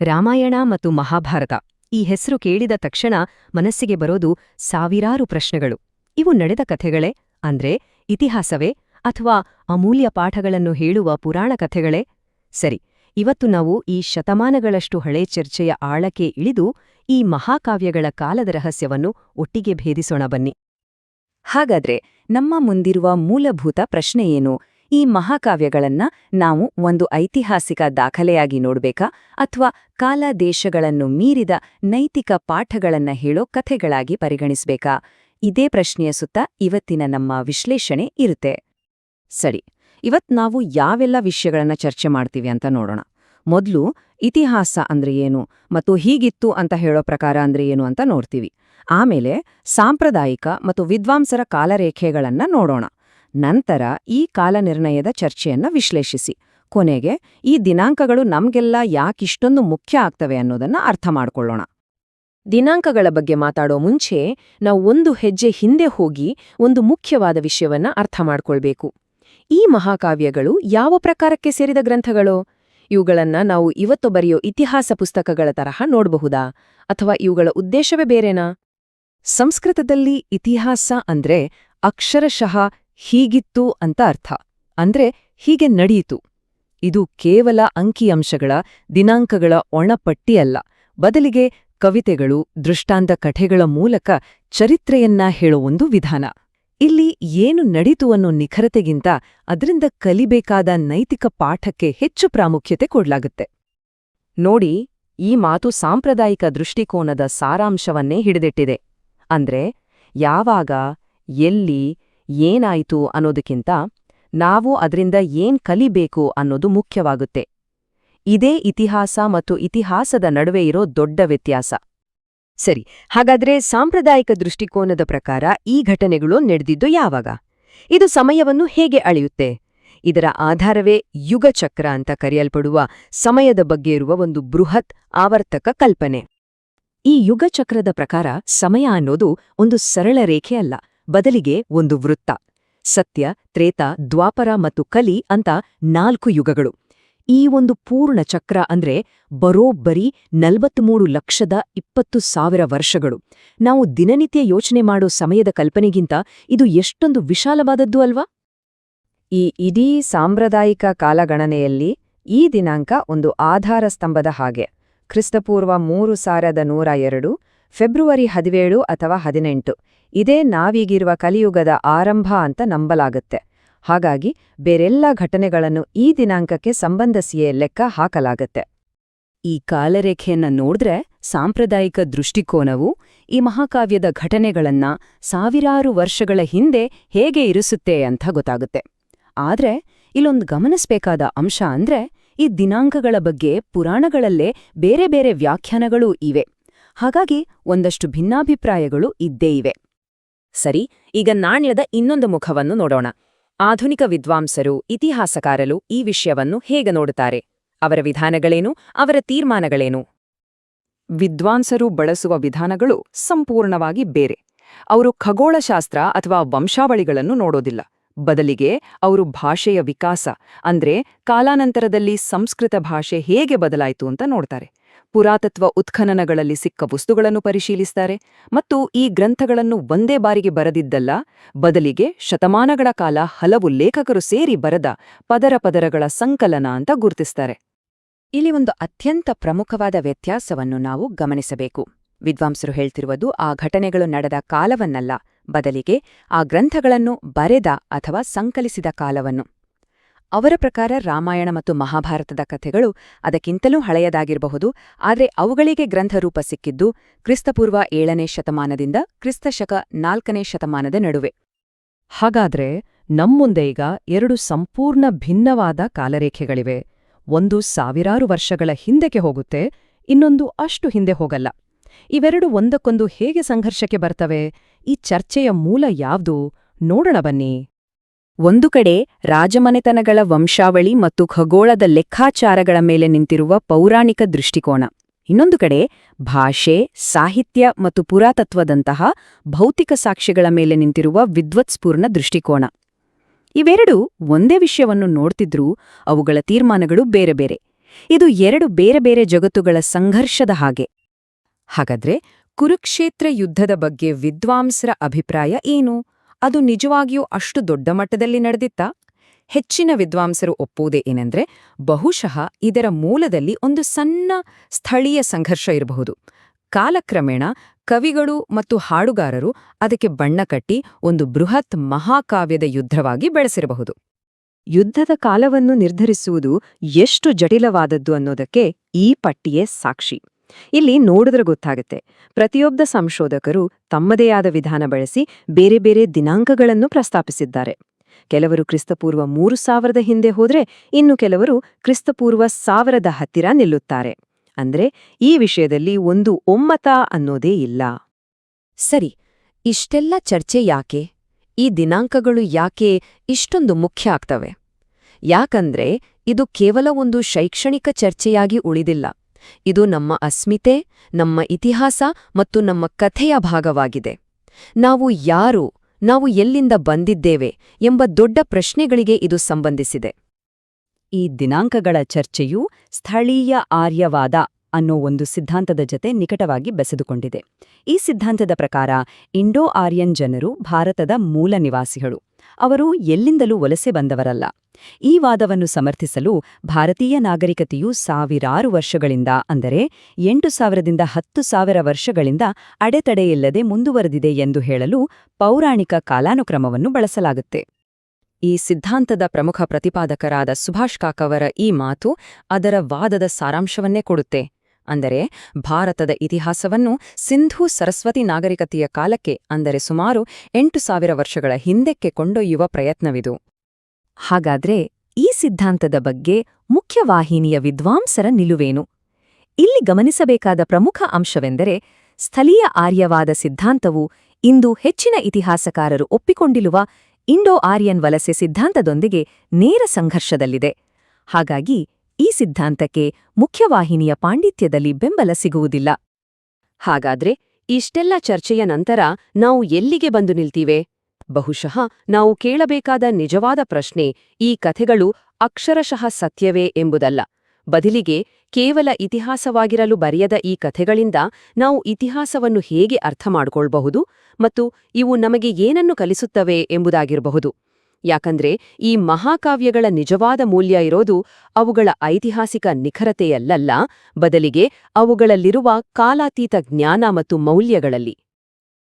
ರಾಮಾಯಣ ಮತ್ತು ಮಹಾಭಾರತ ಈ ಹೆಸರು ಕೇಳಿದ ತಕ್ಷಣ ಮನಸ್ಸಿಗೆ ಬರೋದು ಸಾವಿರಾರು ಪ್ರಶ್ನೆಗಳು. ಇವು ನಡೆದ ಕಥೆಗಳೇ, ಅಂದ್ರೆ ಇತಿಹಾಸವೇ ಅಥವಾ ಅಮೂಲ್ಯ ಪಾಠಗಳನ್ನು ಹೇಳುವ ಪುರಾಣ ಕಥೆಗಳೇ? ಸರಿ, ಇವತ್ತು ನಾವು ಈ ಶತಮಾನಗಳಷ್ಟು ಹಳೆ ಚರ್ಚೆಯ ಆಳಕ್ಕೆ ಇಳಿದು ಈ ಮಹಾಕಾವ್ಯಗಳ ಕಾಲದ ರಹಸ್ಯವನ್ನು ಒಟ್ಟಿಗೆ ಭೇದಿಸೋಣ ಬನ್ನಿ. ಹಾಗಾದ್ರೆ ನಮ್ಮ ಮುಂದಿರುವ ಮೂಲಭೂತ ಪ್ರಶ್ನೆ ಏನು? ಈ ಮಹಾಕಾವ್ಯಗಳನ್ನ ನಾವು ಒಂದು ಐತಿಹಾಸಿಕ ದಾಖಲೆಯಾಗಿ ನೋಡ್ಬೇಕಾ ಅಥವಾ ಕಾಲ ದೇಶಗಳನ್ನು ಮೀರಿದ ನೈತಿಕ ಪಾಠಗಳನ್ನ ಹೇಳೋ ಕಥೆಗಳಾಗಿ ಪರಿಗಣಿಸ್ಬೇಕಾ? ಇದೇ ಪ್ರಶ್ನೆಯ ಸುತ್ತ ಇವತ್ತಿನ ನಮ್ಮ ವಿಶ್ಲೇಷಣೆ ಇರುತ್ತೆ. ಸರಿ, ಇವತ್ ನಾವು ಯಾವೆಲ್ಲ ವಿಷಯಗಳನ್ನ ಚರ್ಚೆ ಮಾಡ್ತೀವಿ ಅಂತ ನೋಡೋಣ. ಮೊದಲು ಇತಿಹಾಸ ಅಂದ್ರೆ ಏನು ಮತ್ತು ಹೀಗಿತ್ತು ಅಂತ ಹೇಳೋ ಪ್ರಕಾರ ಅಂದ್ರೆ ಏನು ಅಂತ ನೋಡ್ತೀವಿ. ಆಮೇಲೆ ಸಾಂಪ್ರದಾಯಿಕ ಮತ್ತು ವಿದ್ವಾಂಸರ ಕಾಲರೇಖೆಗಳನ್ನ ನೋಡೋಣ. ನಂತರ ಈ ಕಾಲನಿರ್ಣಯದ ಚರ್ಚೆಯನ್ನ ವಿಶ್ಲೇಷಿಸಿ. ಕೊನೆಗೆ, ಈ ದಿನಾಂಕಗಳು ನಮ್ಗೆಲ್ಲ ಯಾಕಿಷ್ಟೊಂದು ಮುಖ್ಯ ಆಗ್ತವೆ ಅನ್ನೋದನ್ನ ಅರ್ಥ ಮಾಡಿಕೊಳ್ಳೋಣ. ದಿನಾಂಕಗಳ ಬಗ್ಗೆ ಮಾತಾಡೋ ಮುಂಚೆ, ನಾವು ಒಂದು ಹೆಜ್ಜೆ ಹಿಂದೆ ಹೋಗಿ ಒಂದು ಮುಖ್ಯವಾದ ವಿಷಯವನ್ನ ಅರ್ಥ ಮಾಡ್ಕೊಳ್ಬೇಕು. ಈ ಮಹಾಕಾವ್ಯಗಳು ಯಾವ ಪ್ರಕಾರಕ್ಕೆ ಸೇರಿದ ಗ್ರಂಥಗಳು? ಇವುಗಳನ್ನ ನಾವು ಇವತ್ತು ಬರೆಯೋ ಇತಿಹಾಸ ಪುಸ್ತಕಗಳ ತರಹ ನೋಡಬಹುದಾ? ಅಥವಾ ಇವುಗಳ ಉದ್ದೇಶವೇ ಬೇರೆನಾ? ಸಂಸ್ಕೃತದಲ್ಲಿ ಇತಿಹಾಸ ಅಂದ್ರೆ ಅಕ್ಷರಶಃ ಹೀಗಿತ್ತು ಅಂತ ಅರ್ಥ. ಅಂದ್ರೆ ಹೀಗೆ ನಡೆಯಿತು. ಇದು ಕೇವಲ ಅಂಕಿಅಂಶಗಳ, ದಿನಾಂಕಗಳ ಒಣಪಟ್ಟಿಯಲ್ಲ. ಬದಲಿಗೆ ಕವಿತೆಗಳು, ದೃಷ್ಟಾಂತ ಕಥೆಗಳ ಮೂಲಕ ಚರಿತ್ರೆಯನ್ನ ಹೇಳೋ ಒಂದು ವಿಧಾನ. ಇಲ್ಲಿ ಏನು ನಡೀತು ಅನ್ನೋ ನಿಖರತೆಗಿಂತ ಅದರಿಂದ ಕಲಿಬೇಕಾದ ನೈತಿಕ ಪಾಠಕ್ಕೆ ಹೆಚ್ಚು ಪ್ರಾಮುಖ್ಯತೆ ಕೊಡ್ಲಾಗುತ್ತೆ. ನೋಡಿ, ಈ ಮಾತು ಸಾಂಪ್ರದಾಯಿಕ ದೃಷ್ಟಿಕೋನದ ಸಾರಾಂಶವನ್ನೇ ಹಿಡಿದಿಟ್ಟಿದೆ. ಅಂದ್ರೆ, ಯಾವಾಗ, ಎಲ್ಲಿ ಏನಾಯಿತು ಅನ್ನೋದಕ್ಕಿಂತ ನಾವು ಅದರಿಂದ ಏನ್ ಕಲಿಬೇಕು ಅನ್ನೋದು ಮುಖ್ಯವಾಗುತ್ತೆ. ಇದೇ ಇತಿಹಾಸ ಮತ್ತು ಇತಿಹಾಸದ ನಡುವೆ ಇರೋ ದೊಡ್ಡ ವ್ಯತ್ಯಾಸ. ಸರಿ, ಹಾಗಾದ್ರೆ ಸಾಂಪ್ರದಾಯಿಕ ದೃಷ್ಟಿಕೋನದ ಪ್ರಕಾರ ಈ ಘಟನೆಗಳು ನಡೆದಿದ್ದು ಯಾವಾಗ? ಇದು ಸಮಯವನ್ನು ಹೇಗೆ ಅಳೆಯುತ್ತೆ? ಇದರ ಆಧಾರವೇ ಯುಗಚಕ್ರ ಅಂತ ಕರೆಯಲ್ಪಡುವ ಸಮಯದ ಬಗ್ಗೆ ಇರುವ ಒಂದು ಬೃಹತ್ ಆವರ್ತಕ ಕಲ್ಪನೆ. ಈ ಯುಗಚಕ್ರದ ಪ್ರಕಾರ ಸಮಯ ಅನ್ನೋದು ಒಂದು ಸರಳ ರೇಖೆ ಅಲ್ಲ. ಬದಲಿಗೆ ಒಂದು ವೃತ್ತ. ಸತ್ಯ, ತ್ರೇತ, ದ್ವಾಪರ ಮತ್ತು ಕಲಿ ಅಂತ ನಾಲ್ಕು ಯುಗಗಳು. ಈ ಒಂದು ಪೂರ್ಣ ಚಕ್ರ ಅಂದ್ರೆ ಬರೋಬ್ಬರಿ ನಲವತ್ತ್ಮೂರು ಲಕ್ಷದ ಇಪ್ಪತ್ತು ಸಾವಿರ ವರ್ಷಗಳು. ನಾವು ದಿನನಿತ್ಯ ಯೋಚನೆ ಮಾಡೋ ಸಮಯದ ಕಲ್ಪನೆಗಿಂತ ಇದು ಎಷ್ಟೊಂದು ವಿಶಾಲವಾದದ್ದು ಅಲ್ವಾ? ಈ ಇಡೀ ಸಾಂಪ್ರದಾಯಿಕ ಕಾಲಗಣನೆಯಲ್ಲಿ ಈ ದಿನಾಂಕ ಒಂದು ಆಧಾರ ಸ್ತಂಭದ ಹಾಗೆ. ಕ್ರಿಸ್ತಪೂರ್ವ ಮೂರು ಸಾವಿರದ ನೂರ ಎರಡು ಫೆಬ್ರುವರಿ ಹದಿನೇಳು ಅಥವಾ ಹದಿನೆಂಟು. ಇದೇ ನಾವೀಗಿರುವ ಕಲಿಯುಗದ ಆರಂಭ ಅಂತ ನಂಬಲಾಗುತ್ತೆ. ಹಾಗಾಗಿ ಬೇರೆಲ್ಲ ಘಟನೆಗಳನ್ನು ಈ ದಿನಾಂಕಕ್ಕೆ ಸಂಬಂಧಿಸಿಯೇ ಲೆಕ್ಕ ಹಾಕಲಾಗತ್ತೆ. ಈ ಕಾಲರೇಖೆಯನ್ನ ನೋಡಿದ್ರೆ ಸಾಂಪ್ರದಾಯಿಕ ದೃಷ್ಟಿಕೋನವು ಈ ಮಹಾಕಾವ್ಯದ ಘಟನೆಗಳನ್ನ ಸಾವಿರಾರು ವರ್ಷಗಳ ಹಿಂದೆ ಹೇಗೆ ಇರಿಸುತ್ತೆ ಅಂತ ಗೊತ್ತಾಗುತ್ತೆ. ಆದ್ರೆ ಇಲ್ಲೊಂದು ಗಮನಿಸಬೇಕಾದ ಅಂಶ ಅಂದ್ರೆ ಈ ದಿನಾಂಕಗಳ ಬಗ್ಗೆ ಪುರಾಣಗಳಲ್ಲೇ ಬೇರೆ ಬೇರೆ ವ್ಯಾಖ್ಯಾನಗಳೂ ಇವೆ. ಹಾಗಾಗಿ ಒಂದಷ್ಟು ಭಿನ್ನಾಭಿಪ್ರಾಯಗಳು ಇದ್ದೇ ಇವೆ. ಸರಿ, ಈಗ ನಾಣ್ಯದ ಇನ್ನೊಂದು ಮುಖವನ್ನು ನೋಡೋಣ. ಆಧುನಿಕ ವಿದ್ವಾಂಸರು, ಇತಿಹಾಸಕಾರರು ಈ ವಿಷಯವನ್ನು ಹೇಗೆ ನೋಡುತ್ತಾರೆ? ಅವರ ವಿಧಾನಗಳೇನು? ಅವರ ತೀರ್ಮಾನಗಳೇನು? ವಿದ್ವಾಂಸರು ಬಳಸುವ ವಿಧಾನಗಳು ಸಂಪೂರ್ಣವಾಗಿ ಬೇರೆ. ಅವರು ಖಗೋಳಶಾಸ್ತ್ರ ಅಥವಾ ವಂಶಾವಳಿಗಳನ್ನು ನೋಡೋದಿಲ್ಲ. ಬದಲಿಗೆ ಅವರು ಭಾಷೆಯ ವಿಕಾಸ, ಅಂದ್ರೆ ಕಾಲಾನಂತರದಲ್ಲಿ ಸಂಸ್ಕೃತ ಭಾಷೆ ಹೇಗೆ ಬದಲಾಯಿತು ಅಂತ ನೋಡ್ತಾರೆ. ಪುರಾತತ್ವ ಉತ್ಖನನಗಳಲ್ಲಿ ಸಿಕ್ಕ ವಸ್ತುಗಳನ್ನು ಪರಿಶೀಲಿಸ್ತಾರೆ ಮತ್ತು ಈ ಗ್ರಂಥಗಳನ್ನು ಒಂದೇ ಬಾರಿಗೆ ಬರೆದಿದ್ದಲ್ಲ, ಬದಲಿಗೆ ಶತಮಾನಗಳ ಕಾಲ ಹಲವು ಲೇಖಕರು ಸೇರಿ ಬರೆದ ಪದರ ಪದರಗಳ ಸಂಕಲನ ಅಂತ ಗುರುತಿಸ್ತಾರೆ. ಇಲ್ಲಿ ಒಂದು ಅತ್ಯಂತ ಪ್ರಮುಖವಾದ ವ್ಯತ್ಯಾಸವನ್ನು ನಾವು ಗಮನಿಸಬೇಕು. ವಿದ್ವಾಂಸರು ಹೇಳ್ತಿರುವುದು ಆ ಘಟನೆಗಳು ನಡೆದ ಕಾಲವನ್ನಲ್ಲ, ಬದಲಿಗೆ ಆ ಗ್ರಂಥಗಳನ್ನು ಬರೆದ ಅಥವಾ ಸಂಕಲಿಸಿದ ಕಾಲವನ್ನು. ಅವರ ಪ್ರಕಾರ ರಾಮಾಯಣ ಮತ್ತು ಮಹಾಭಾರತದ ಕಥೆಗಳು ಅದಕ್ಕಿಂತಲೂ ಹಳೆಯದಾಗಿರಬಹುದು, ಆದರೆ ಅವುಗಳಿಗೆ ಗ್ರಂಥರೂಪ ಸಿಕ್ಕಿದ್ದು ಕ್ರಿಸ್ತಪೂರ್ವ ಏಳನೇ ಶತಮಾನದಿಂದ ಕ್ರಿಸ್ತಶಕ ನಾಲ್ಕನೇ ಶತಮಾನದ ನಡುವೆ. ಹಾಗಾದ್ರೆ ನಮ್ಮುಂದೆ ಈಗ ಎರಡು ಸಂಪೂರ್ಣ ಭಿನ್ನವಾದ ಕಾಲರೇಖೆಗಳಿವೆ. ಒಂದು ಸಾವಿರಾರು ವರ್ಷಗಳ ಹಿಂದೆಗೆ ಹೋಗುತ್ತೆ, ಇನ್ನೊಂದು ಅಷ್ಟು ಹಿಂದೆ ಹೋಗಲ್ಲ. ಇವೆರಡು ಒಂದಕ್ಕೊಂದು ಹೇಗೆ ಸಂಘರ್ಷಕ್ಕೆ ಬರ್ತವೆ? ಈ ಚರ್ಚೆಯ ಮೂಲ ಯಾವ್ದು? ನೋಡೋಣ ಬನ್ನಿ. ಒಂದು ಕಡೆ ರಾಜಮನೆತನಗಳ ವಂಶಾವಳಿ ಮತ್ತು ಖಗೋಳದ ಲೆಕ್ಕಾಚಾರಗಳ ಮೇಲೆ ನಿಂತಿರುವ ಪೌರಾಣಿಕ ದೃಷ್ಟಿಕೋನ. ಇನ್ನೊಂದು ಕಡೆ ಭಾಷೆ, ಸಾಹಿತ್ಯ ಮತ್ತು ಪುರಾತತ್ವದಂತಹ ಭೌತಿಕ ಸಾಕ್ಷ್ಯಗಳ ಮೇಲೆ ನಿಂತಿರುವ ವಿದ್ವತ್ಸ್ಪೂರ್ಣ ದೃಷ್ಟಿಕೋನ. ಇವೆರಡೂ ಒಂದೇ ವಿಷಯವನ್ನು ನೋಡ್ತಿದ್ರೂ ಅವುಗಳ ತೀರ್ಮಾನಗಳು ಬೇರೆ ಬೇರೆ. ಇದು ಎರಡು ಬೇರೆ ಬೇರೆ ಜಗತ್ತುಗಳ ಸಂಘರ್ಷದ ಹಾಗೆ. ಹಾಗಾದ್ರೆ ಕುರುಕ್ಷೇತ್ರ ಯುದ್ಧದ ಬಗ್ಗೆ ವಿದ್ವಾಂಸರ ಅಭಿಪ್ರಾಯ ಏನು? ಅದು ನಿಜವಾಗಿಯೂ ಅಷ್ಟು ದೊಡ್ಡ ಮಟ್ಟದಲ್ಲಿ ನಡೆದಿತ್ತಾ? ಹೆಚ್ಚಿನ ವಿದ್ವಾಂಸರು ಒಪ್ಪುವುದೇ ಏನೆಂದ್ರೆ, ಬಹುಶಃ ಇದರ ಮೂಲದಲ್ಲಿ ಒಂದು ಸಣ್ಣ ಸ್ಥಳೀಯ ಸಂಘರ್ಷ ಇರಬಹುದು. ಕಾಲಕ್ರಮೇಣ ಕವಿಗಳು ಮತ್ತು ಹಾಡುಗಾರರು ಅದಕ್ಕೆ ಬಣ್ಣ ಕಟ್ಟಿ ಒಂದು ಬೃಹತ್ ಮಹಾಕಾವ್ಯದ ಯುದ್ಧವಾಗಿ ಬೆಳೆಸಿರಬಹುದು. ಯುದ್ಧದ ಕಾಲವನ್ನು ನಿರ್ಧರಿಸುವುದು ಎಷ್ಟು ಜಟಿಲವಾದದ್ದು ಅನ್ನೋದಕ್ಕೆ ಈ ಪಟ್ಟಿಯೇ ಸಾಕ್ಷಿ. ಇಲ್ಲಿ ನೋಡಿದ್ರೆ ಗೊತ್ತಾಗುತ್ತೆ. ಪ್ರತಿಯೊಬ್ಬ ಸಂಶೋಧಕರು ತಮ್ಮದೇ ಆದ ವಿಧಾನ ಬಳಸಿ ಬೇರೆ ಬೇರೆ ದಿನಾಂಕಗಳನ್ನು ಪ್ರಸ್ತಾಪಿಸಿದ್ದಾರೆ. ಕೆಲವರು ಕ್ರಿಸ್ತಪೂರ್ವ ಮೂರು ಸಾವಿರದ ಹಿಂದೆ ಹೋದ್ರೆ ಇನ್ನು ಕೆಲವರು ಕ್ರಿಸ್ತಪೂರ್ವ ಸಾವಿರದ ಹತ್ತಿರ ನಿಲ್ಲುತ್ತಾರೆ. ಅಂದ್ರೆ ಈ ವಿಷಯದಲ್ಲಿ ಒಂದು ಒಮ್ಮತ ಅನ್ನೋದೇ ಇಲ್ಲ. ಸರಿ, ಇಷ್ಟೆಲ್ಲ ಚರ್ಚೆ ಯಾಕೆ? ಈ ದಿನಾಂಕಗಳು ಯಾಕೆ ಇಷ್ಟೊಂದು ಮುಖ್ಯ ಆಗ್ತವೆ? ಯಾಕಂದ್ರೆ ಇದು ಕೇವಲ ಒಂದು ಶೈಕ್ಷಣಿಕ ಚರ್ಚೆಯಾಗಿ ಉಳಿದಿಲ್ಲ. ಇದು ನಮ್ಮ ಅಸ್ಮಿತೆ, ನಮ್ಮ ಇತಿಹಾಸ ಮತ್ತು ನಮ್ಮ ಕಥೆಯ ಭಾಗವಾಗಿದೆ. ನಾವು ಯಾರು, ನಾವು ಎಲ್ಲಿಂದ ಬಂದಿದ್ದೇವೆ ಎಂಬ ದೊಡ್ಡ ಪ್ರಶ್ನೆಗಳಿಗೆ ಇದು ಸಂಬಂಧಿಸಿದೆ. ಈ ದಿನಾಂಕಗಳ ಚರ್ಚೆಯು ಸ್ಥಳೀಯ ಆರ್ಯವಾದ ಅನ್ನೋ ಒಂದು ಸಿದ್ಧಾಂತದ ಜತೆ ನಿಕಟವಾಗಿ ಬೆಸೆದುಕೊಂಡಿದೆ. ಈ ಸಿದ್ಧಾಂತದ ಪ್ರಕಾರ ಇಂಡೋ ಆರ್ಯನ್ ಜನರು ಭಾರತದ ಮೂಲ ನಿವಾಸಿಗಳು. ಅವರು ಎಲ್ಲಿಂದಲೂ ವಲಸೆ ಬಂದವರಲ್ಲ. ಈ ವಾದವನ್ನು ಸಮರ್ಥಿಸಲು ಭಾರತೀಯ ನಾಗರಿಕತೆಯು ಸಾವಿರಾರು ವರ್ಷಗಳಿಂದ, ಅಂದರೆ ಎಂಟು ಸಾವಿರದಿಂದ ಹತ್ತು ಸಾವಿರ ವರ್ಷಗಳಿಂದ ಅಡೆತಡೆಯಿಲ್ಲದೆ ಮುಂದುವರೆದಿದೆ ಎಂದು ಹೇಳಲು ಪೌರಾಣಿಕ ಕಾಲಾನುಕ್ರಮವನ್ನು ಬಳಸಲಾಗುತ್ತೆ. ಈ ಸಿದ್ಧಾಂತದ ಪ್ರಮುಖ ಪ್ರತಿಪಾದಕರಾದ ಸುಭಾಷ್ ಕಾಕವರ ಈ ಮಾತು ಅದರ ವಾದದ ಸಾರಾಂಶವನ್ನೇ ಕೊಡುತ್ತೆ. ಅಂದರೆ ಭಾರತದ ಇತಿಹಾಸವನ್ನು ಸಿಂಧೂ ಸರಸ್ವತಿ ನಾಗರಿಕತೆಯ ಕಾಲಕ್ಕೆ, ಅಂದರೆ ಸುಮಾರು ಎಂಟು ಸಾವಿರ ವರ್ಷಗಳ ಹಿಂದಕ್ಕೆ ಕೊಂಡೊಯ್ಯುವ ಪ್ರಯತ್ನವಿದು. ಹಾಗಾದ್ರೆ ಈ ಸಿದ್ಧಾಂತದ ಬಗ್ಗೆ ಮುಖ್ಯವಾಹಿನಿಯ ವಿದ್ವಾಂಸರ ನಿಲುವೇನು? ಇಲ್ಲಿ ಗಮನಿಸಬೇಕಾದ ಪ್ರಮುಖ ಅಂಶವೆಂದರೆ ಸ್ಥಳೀಯ ಆರ್ಯವಾದ ಸಿದ್ಧಾಂತವು ಇಂದು ಹೆಚ್ಚಿನ ಇತಿಹಾಸಕಾರರು ಒಪ್ಪಿಕೊಂಡಿರುವ ಇಂಡೋ ಆರ್ಯನ್ ವಲಸೆ ಸಿದ್ಧಾಂತದೊಂದಿಗೆ ನೇರ ಸಂಘರ್ಷದಲ್ಲಿದೆ. ಹಾಗಾಗಿ ಈ ಸಿದ್ಧಾಂತಕ್ಕೆ ಮುಖ್ಯವಾಹಿನಿಯ ಪಾಂಡಿತ್ಯದಲ್ಲಿ ಬೆಂಬಲ ಸಿಗುವುದಿಲ್ಲ. ಹಾಗಾದ್ರೆ ಇಷ್ಟೆಲ್ಲ ಚರ್ಚೆಯ ನಂತರ ನಾವು ಎಲ್ಲಿಗೆ ಬಂದು ನಿಲ್ತೀವೆ? ಬಹುಶಃ ನಾವು ಕೇಳಬೇಕಾದ ನಿಜವಾದ ಪ್ರಶ್ನೆ ಈ ಕಥೆಗಳು ಅಕ್ಷರಶಃ ಸತ್ಯವೇ ಎಂಬುದಲ್ಲ. ಬದಲಿಗೆ ಕೇವಲ ಇತಿಹಾಸವಾಗಿರಲು ಬರೆಯದ ಈ ಕಥೆಗಳಿಂದ ನಾವು ಇತಿಹಾಸವನ್ನು ಹೇಗೆ ಅರ್ಥ ಮಾಡಿಕೊಳ್ಬಹುದು ಮತ್ತು ಇವು ನಮಗೆ ಏನನ್ನು ಕಲಿಸುತ್ತವೆ ಎಂಬುದಾಗಿರಬಹುದು. ಯಾಕಂದ್ರೆ ಈ ಮಹಾಕಾವ್ಯಗಳ ನಿಜವಾದ ಮೌಲ್ಯ ಇರೋದು ಅವುಗಳ ಐತಿಹಾಸಿಕ ನಿಖರತೆಯಲ್ಲಲ್ಲ, ಬದಲಿಗೆ ಅವುಗಳಲ್ಲಿರುವ ಕಾಲಾತೀತ ಜ್ಞಾನ ಮತ್ತು ಮೌಲ್ಯಗಳಲ್ಲಿ.